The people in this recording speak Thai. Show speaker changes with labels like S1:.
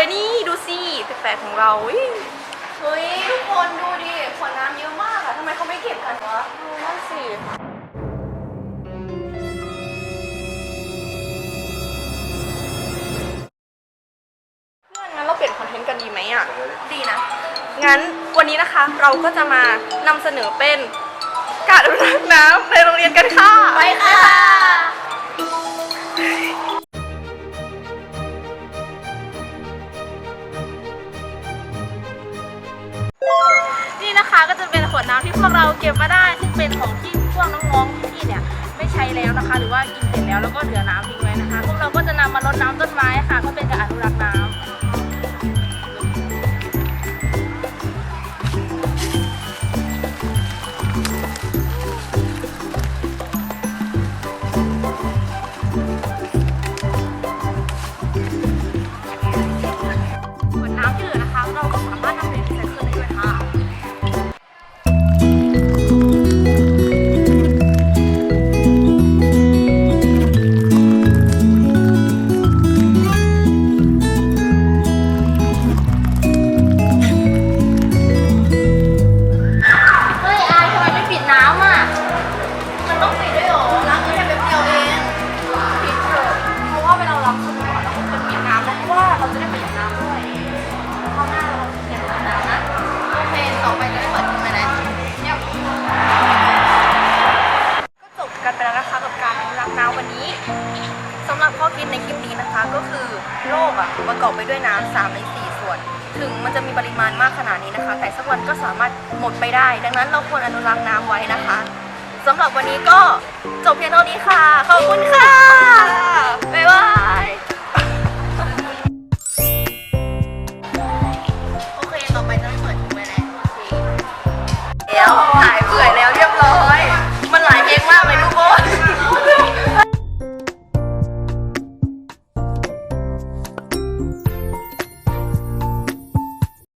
S1: ที่ตึกแปดกันเลยนี่ดูสิตึกแปดของเราอุ๊ย
S2: เฮ้ยทุกคนดูดิขวดน้ำเยอะมากอะทำไมเขาไม่เก็บกันวะ
S1: นั่นสิเพื่อนงั้นเราเปลี่ยนคอนเทนต์กันดีไหมอะ
S2: ดีนะ
S1: งั้นวันนี้นะคะเราก็จะมานำเสนอเป็นการอนุรักษ์น้ำในโรงเรียนกันค่ะ
S2: ไปค่ะ
S3: น้ำที่พวกเราเก็บมาได้ซึ่งเป็นของที่พวกน้องๆพี่ๆเนี่ยไม่ใช้แล้วนะคะ หรือว่ากินเสร็จแล้วแล้วก็เหลือน้ำทิ้งไว้นะคะ พวกเราก็จะนำมารดน้ำต้นไม้ค่ะ ก็เป็นการอนุรักษ์น้ำั
S2: บ
S1: ข้อคิดในคลิปนี้นะคะก็คือโลกอะประกอบไปด้วยน้ำสามในสี่ส่วน ถึงมันจะมีปริมาณมากขนาดนี้นะคะ แต่สักวันก็สามารถหมดไปได้ ดังนั้นเราควรอนุรักษ์น้ำไว้นะคะสำหรับวันนี้ก็จบเพียงเท่านี้ค่ะ ขอบคุณค่ะ